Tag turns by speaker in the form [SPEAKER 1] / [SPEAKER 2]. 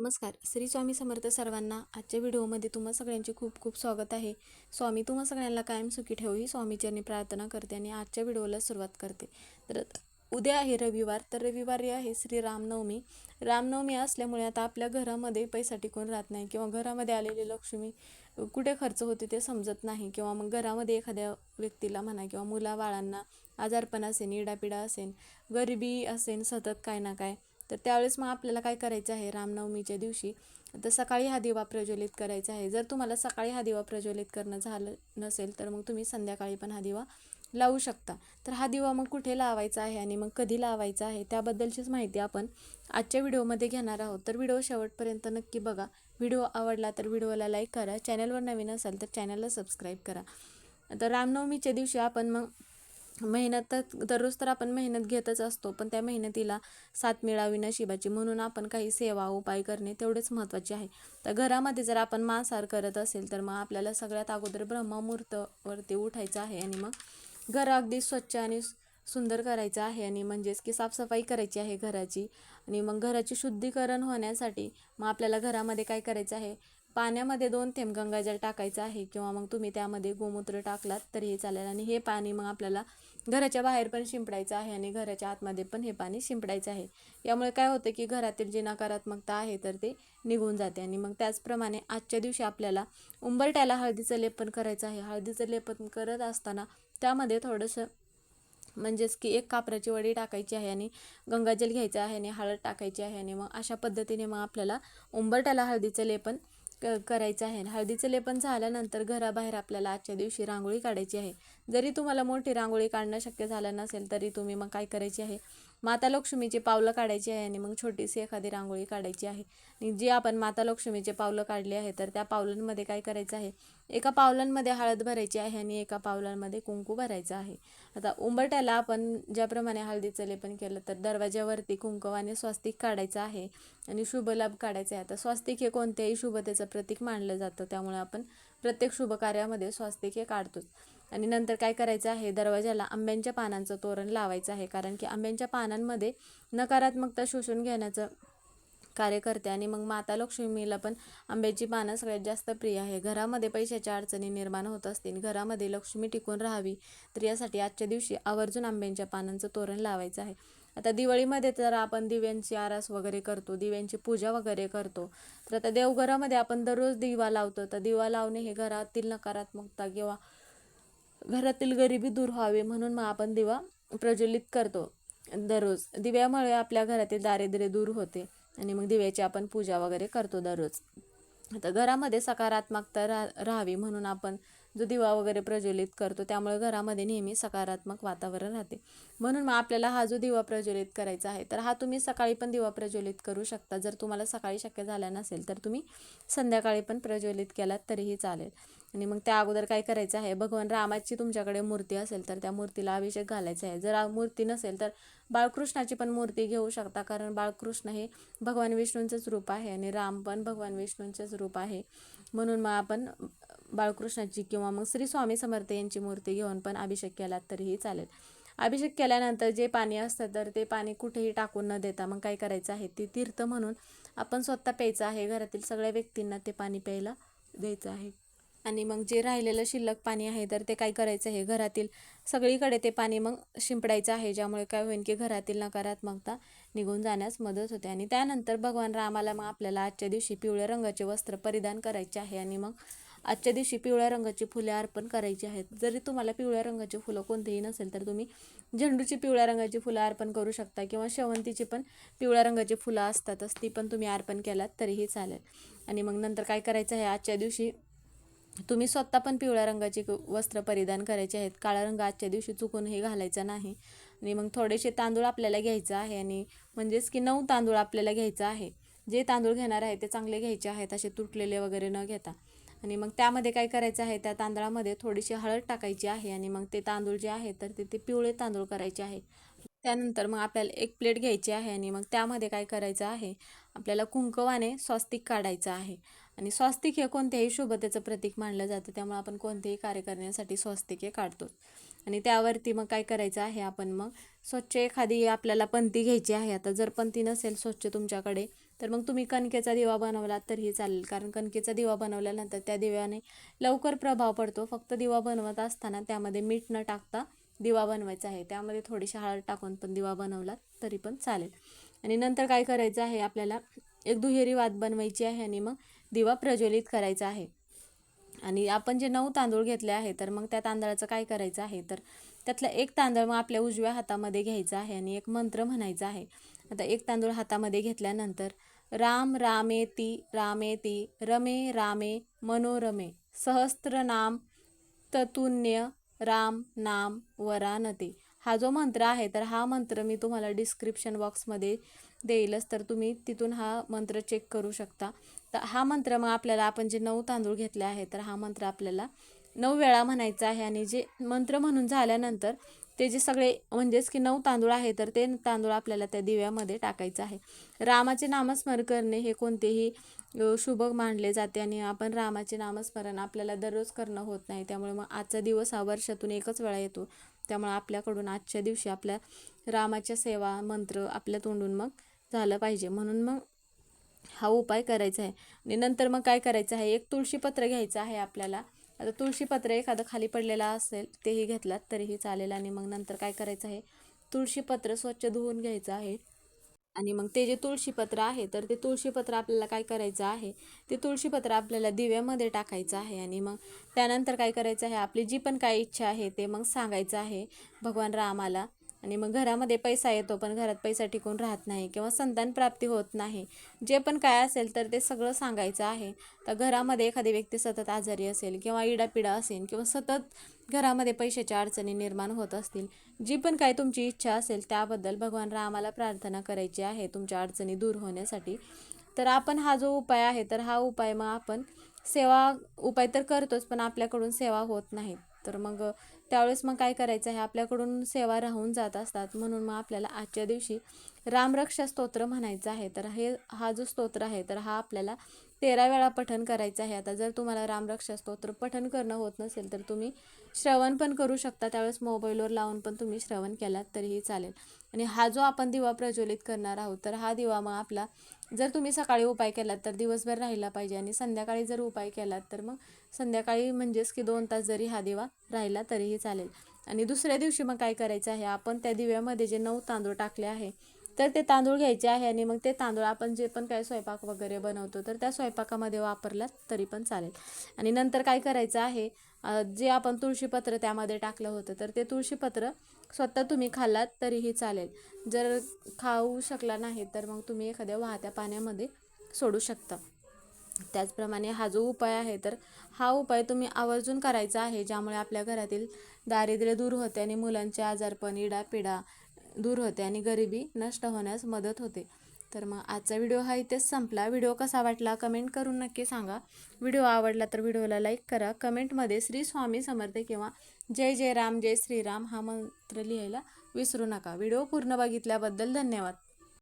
[SPEAKER 1] नमस्कार. श्री स्वामी समर्थ सर्वांना आजच्या व्हिडिओमध्ये तुम्हा सगळ्यांचे खूप खूप स्वागत आहे. स्वामी तुम्हा सगळ्यांना कायम सुखी ठेवू ही स्वामीचरणी प्रार्थना करते आणि आजच्या व्हिडिओला सुरुवात करते. तर उद्या आहे रविवार तर रविवारी आहे श्री रामनवमी. रामनवमी असल्यामुळे आता आपल्या घरामध्ये पैसा टिकून राहत नाही किंवा घरामध्ये आलेली लक्ष्मी कुठे खर्च होते ते समजत नाही किंवा मग घरामध्ये एखाद्या व्यक्तीला म्हणा किंवा मुला बाळांना आजारपण असेल इडापिडा असेल गरिबी असेल सतत काय ना काय तर त्यावेळेस मग आपल्याला काय करायचं आहे? रामनवमीच्या दिवशी तर सकाळी हा दिवा प्रज्वलित करायचा आहे. जर तुम्हाला सकाळी हा दिवा प्रज्वलित करणं झालं नसेल तर मग तुम्ही संध्याकाळी पण हा दिवा लावू शकता. तर हा दिवा मग कुठे लावायचा आहे आणि मग कधी लावायचा आहे? त्याबद्दलचीच माहिती आपण आजच्या व्हिडिओमध्ये घेणार आहोत. तर व्हिडिओ शेवटपर्यंत नक्की बघा. व्हिडिओ आवडला तर व्हिडिओला लाईक करा. चॅनलवर नवीन असाल तर चॅनलला सबस्क्राईब करा. तर रामनवमीच्या दिवशी आपण मग मेहनत तर दररोज तर आपण मेहनत घेतच असतो पण त्या मेहनतीला साथ मिळावी नशिबाची. म्हणून आपण काही सेवा उपाय करणे तेवढेच महत्त्वाचे आहे. तर घरामध्ये जर आपण मांसाहार करत असेल तर मग आपल्याला सगळ्यात अगोदर ब्रह्ममुहूर्तवरती उठायचं आहे आणि मग घर अगदी स्वच्छ आणि सुंदर करायचं आहे आणि म्हणजेच की साफसफाई करायची आहे घराची. आणि मग घराची शुद्धीकरण होण्यासाठी मग आपल्याला घरामध्ये काय करायचं आहे? पाण्यामध्ये दोन थेंब गंगाजल टाकायचं आहे किंवा मग तुम्ही त्यामध्ये गोमूत्र टाकलात तरीही चालेल. आणि हे पाणी मग आपल्याला घराच्या बाहेर पण शिंपडायचं आहे आणि घराच्या आतमध्ये पण हे पाणी शिंपडायचं आहे. यामुळे काय होतं की घरातील जी नकारात्मकता आहे तर ते निघून जाते. आणि मग त्याचप्रमाणे आजच्या दिवशी आपल्याला उंबरट्याला हळदीचं लेपन करायचं आहे. हळदीचं लेपन करत असताना त्यामध्ये थोडंसं म्हणजेच की एक कापराची वडी टाकायची आहे आणि गंगाजल घ्यायचं आहे आणि हळद टाकायची आहे. आणि मग अशा पद्धतीने मग आपल्याला उंबरट्याला हळदीचं लेपन क करायचं आहे. हळदीचं लेपन झाल्यानंतर घराबाहेर आपल्याला आजच्या दिवशी रांगोळी काढायची आहे. जरी तुम्हाला मोठी रांगोळी काढणं शक्य झालं नसेल तरी तुम्ही मग काय करायची आहे? माता लक्ष्मीचे पावलं काढायची आहे आणि मग छोटीशी एखादी रांगोळी काढायची आहे. आणि जी आपण माता लक्ष्मीचे पावलं काढली आहे तर त्या पावलांमध्ये काय करायचं आहे? एका पावलांमध्ये हळद भरायची आहे आणि एका पावलांमध्ये कुंकू भरायचं आहे. आता उंबरट्याला आपण ज्याप्रमाणे हळदीचं लेपन केलं तर दरवाज्यावरती कुंकवाने स्वास्तिक काढायचं आहे आणि शुभलाभ काढायचा आहे. आता स्वास्तिक हे कोणत्याही शुभतेचं प्रतीक मानलं जातं त्यामुळे आपण प्रत्येक शुभ कार्यामध्ये स्वास्तिक हे काढतोच. आणि नंतर काय करायचं आहे दरवाजाला आंब्यांच्या पानांचं तोरण लावायचं आहे. कारण की आंब्यांच्या पानांमध्ये नकारात्मकता शोषून घेण्याचं कार्य करते. आणि मग माता लक्ष्मीला पण आंब्याची पानं सगळ्यात जास्त प्रिय आहे. घरामध्ये पैशाच्या अडचणी निर्माण होत असतील घरामध्ये लक्ष्मी टिकून राहावी तर यासाठी आजच्या दिवशी आवर्जून आंब्यांच्या पानांचं तोरण लावायचं आहे. आता दिवाळीमध्ये तर आपण दिव्यांची आरास वगैरे करतो दिव्यांची पूजा वगैरे करतो. तर आता देवघरामध्ये आपण दररोज दिवा लावतो. तर दिवा लावणे हे घरातील नकारात्मकता किंवा घरातील गरिबी दूर व्हावी म्हणून मग आपण दिवा प्रज्वलित करतो. दररोज. दिव्यामुळे आपल्या घरातील दारिद्र्य दूर होते आणि मग दिव्याची आपण पूजा वगैरे करतो दररोज. आता घरामध्ये सकारात्मकता रा राहावी म्हणून आपण जो दिवा वगैरे प्रज्वलित करतो त्यामुळे घरामध्ये नेहमी सकारात्मक वातावरण राहते. म्हणून मग आपल्याला हा जो दिवा प्रज्वलित करायचा आहे तर हा तुम्ही सकाळी पण दिवा प्रज्वलित करू शकता. जर तुम्हाला सकाळी शक्य झाला नसेल तर तुम्ही संध्याकाळी पण प्रज्वलित केलात तरीही चालेल. आणि मग त्या अगोदर काय करायचं आहे भगवान रामाची तुमच्याकडे मूर्ती असेल तर त्या मूर्तीला अभिषेक घालायचा आहे. जर मूर्ती नसेल तर बाळकृष्णाची पण मूर्ती घेऊ शकता कारण बाळकृष्ण हे भगवान विष्णूंचंच रूप आहे आणि राम पण भगवान विष्णूंचंच रूप आहे. म्हणून मग आपण बाळकृष्णाची किंवा मग श्री स्वामी समर्थ यांची मूर्ती घेऊन पण अभिषेक केलात तरीही चालेल. अभिषेक केल्यानंतर जे पाणी असतं तर ते पाणी कुठेही टाकून न देता मग काय करायचं आहे ते तीर्थ म्हणून आपण स्वतः प्यायचं आहे. घरातील सगळ्या व्यक्तींना ते पाणी प्यायला द्यायचं आहे. आणि मग जे राहिलेलं शिल्लक पाणी आहे तर ते काय करायचं आहे घरातील सगळीकडे ते पाणी मग शिंपडायचं आहे ज्यामुळे काय होईल की घरातील नकारात्मकता निघून जाण्यास मदत होते. आणि त्यानंतर भगवान रामाला मग आपल्याला आजच्या दिवशी पिवळ्या रंगाचे वस्त्र परिधान करायचे आहे आणि मग आजच्या दिवशी पिवळ्या रंगाची फुले अर्पण करायची आहेत. जरी तुम्हाला पिवळ्या रंगाची फुलं कोणतीही नसेल तर तुम्ही झेंडूची पिवळ्या रंगाची फुलं अर्पण करू शकता किंवा शेवंतीची पण पिवळ्या रंगाची फुलं असतातच ती पण तुम्ही अर्पण केलात तरीही चालेल. आणि मग नंतर काय करायचं आहे आजच्या दिवशी तुम्ही स्वतः पण पिवळ्या रंगाचे वस्त्र परिधान करायचे आहेत. काळा रंग आजच्या दिवशी चुकूनही घालायचा नाही. आणि मग थोडेसे तांदूळ आपल्याला घ्यायचं आहे आणि म्हणजेच की नऊ तांदूळ आपल्याला घ्यायचं आहे. जे तांदूळ घेणार आहे ते चांगले घ्यायचे आहेत असे तुटलेले वगैरे न घेता. आणि मग त्यामध्ये काय करायचं आहे? त्या तांदळामध्ये थोडीशी हळद टाकायची आहे आणि मग ते तांदूळ जे आहे तर ते ते पिवळे तांदूळ करायचे आहे. त्यानंतर मग आपल्याला एक प्लेट घ्यायची आहे आणि मग त्यामध्ये काय करायचं आहे? आपल्याला कुंकवाने स्वस्तिक काढायचं आहे. आणि स्वास्तिक हे कोणत्याही शुभतेचं प्रतीक मानलं जातं त्यामुळे आपण कोणतेही कार्य करण्यासाठी स्वास्तिक हे काढतो. आणि त्यावरती मग काय करायचं आहे आपण मग स्वच्छ एखादी आपल्याला पंती घ्यायची आहे. आता जर पंती नसेल स्वच्छ तुमच्याकडे तर मग तुम्ही कणकेचा दिवा बनवला तरीही चालेल. कारण कणकेचा दिवा बनवल्यानंतर त्या दिव्याने लवकर प्रभाव पडतो. फक्त दिवा बनवत असताना त्यामध्ये मीठ न टाकता दिवा बनवायचा आहे. त्यामध्ये थोडीशी हळद टाकून पण दिवा बनवला तरी पण चालेल. आणि नंतर काय करायचं आहे आपल्याला एक दुहेरी वात बनवायची आहे आणि मग दिवा प्रज्वलित करायचा आहे. आणि आपण जे नऊ तांदूळ घेतले आहे तर मग त्या तांदळाचं काय करायचं आहे? तर त्यातला एक तांदूळ मग आपल्या उजव्या हातामध्ये घ्यायचा आहे आणि एक मंत्र म्हणायचा आहे. आता एक तांदूळ हातामध्ये घेतल्यानंतर राम रामे ती रामे ती रमे रामे मनोरमे सहस्त्रनाम ततुन्य राम नाम वरानते. हा जो मंत्र आहे तर हा मंत्र मी तुम्हाला डिस्क्रिप्शन बॉक्समध्ये देईलच तर तुम्ही तिथून हा मंत्र चेक करू शकता. तर हा मंत्र मग आपल्याला आपण जे नऊ तांदूळ घेतले आहे तर हा मंत्र आपल्याला नऊ वेळा म्हणायचा आहे. आणि जे मंत्र म्हणून झाल्यानंतर ते जे सगळे म्हणजेच की नऊ तांदूळ आहे तर ते तांदूळ आपल्याला त्या दिव्यामध्ये टाकायचं आहे. रामाचे नामस्मरण करणे हे कोणतेही शुभ मानले जाते. आणि आपण रामाचे नामस्मरण आपल्याला दररोज करणं होत नाही. त्यामुळे मग आजचा दिवस हा वर्षातून एकच वेळा येतो. त्यामुळे आपल्याकडून आजच्या दिवशी आपल्या रामाच्या सेवा मंत्र आपल्या तोंडून मग झालं पाहिजे. म्हणून मग हा उपाय करायचा आहे. आणि नंतर मग काय करायचं आहे? एक तुळशीपत्र घ्यायचं आहे आपल्याला. आता तुळशीपत्र एखादं खाली पडलेलं असेल तेही घेतलात तरीही चालेल. आणि मग नंतर काय करायचं आहे? तुळशीपत्र स्वच्छ धुवून घ्यायचं आहे. आणि मग ते जे तुळशीपत्र आहे तर ते तुळशीपत्र आपल्याला काय करायचं आहे? ते तुळशीपत्र आपल्याला दिव्यामध्ये टाकायचं आहे. आणि मग त्यानंतर काय करायचं आहे? आपली जी पण काय इच्छा आहे ते मग सांगायचं आहे. भगवान रामाला. आणि मग घरामध्ये पैसा येतो पण घरात पैसा टिकून राहत नाही किंवा संतान प्राप्ती होत नाही. जे पण काय असेल तर ते सगळं सांगायचं आहे. तर घरामध्ये एखादी व्यक्ती सतत आजारी असेल किंवा इडापिडा असेल किंवा सतत घरामध्ये पैशाच्या अडचणी निर्माण होत असतील जी पण काय तुमची इच्छा असेल त्याबद्दल भगवान रामाला प्रार्थना करायची आहे तुमच्या अडचणी दूर होण्यासाठी. तर आपण हा जो उपाय आहे तर हा उपाय मग आपण सेवा उपाय तर करतोच पण आपल्याकडून सेवा होत नाहीत तर मग त्यावेळेस मग काय करायचं आहे आपल्याकडून सेवा राहून जात असतात. म्हणून मग आपल्याला आजच्या दिवशी रामरक्षा स्तोत्र म्हणायचं आहे. तर हे हा जो स्तोत्र आहे तर हा आपल्याला तेरा वेळा पठन करायचं आहे. आता जर तुम्हाला रामरक्षा स्तोत्र पठन करणं होत नसेल तर तुम्ही श्रवण पण करू शकता. त्यावेळेस मोबाईलवर लावून पण तुम्ही श्रवण केलात तरीही चालेल. आणि हा जो आपण दिवा प्रज्वलित करणार आहोत तर हा दिवा मग आपला जर तुम्ही सकाळी उपाय केलात तर दिवसभर राहिला पाहिजे. आणि संध्याकाळी जर उपाय केलात तर मग संध्याकाळी म्हणजेच की दोन तास जरी हा दिवा राहिला तरीही चालेल. आणि दुसऱ्या दिवशी मग काय करायचं आहे आपण त्या दिव्यामध्ये जे नऊ तांदूळ टाकले आहे तर ते तांदूळ घ्यायचे आहे आणि मग ते तांदूळ आपण जे पण काय स्वयंपाक वगैरे बनवतो तर त्या स्वयंपाकामध्ये वापरलात तरी पण चालेल. आणि नंतर काय करायचं आहे जे आपण तुळशीपत्र त्यामध्ये टाकलं होतं तर ते तुळशीपत्र स्वतः तुम्ही खाल्लात तरीही चालेल. जर खाऊ शकला नाही तर मग तुम्ही एखाद्या वाहत्या पाण्यामध्ये सोडू शकता. त्याचप्रमाणे हा जो उपाय आहे तर हा उपाय तुम्ही आवर्जून करायचा आहे ज्यामुळे आपल्या घरातील दारिद्र्य दूर होते आणि मुलांचे आजारपण इडापिडा दूर होते आणि गरिबी नष्ट होण्यास मदत होते. तर मग आजचा व्हिडिओ हा इथेच संपला. व्हिडिओ कसा वाटला कमेंट करून नक्की सांगा. व्हिडिओ आवडला तर व्हिडिओला लाईक करा. कमेंटमध्ये श्री स्वामी समर्थ किंवा जय जय राम जय श्रीराम हा मंत्र लिहायला विसरू नका. व्हिडिओ पूर्ण बघितल्याबद्दल धन्यवाद.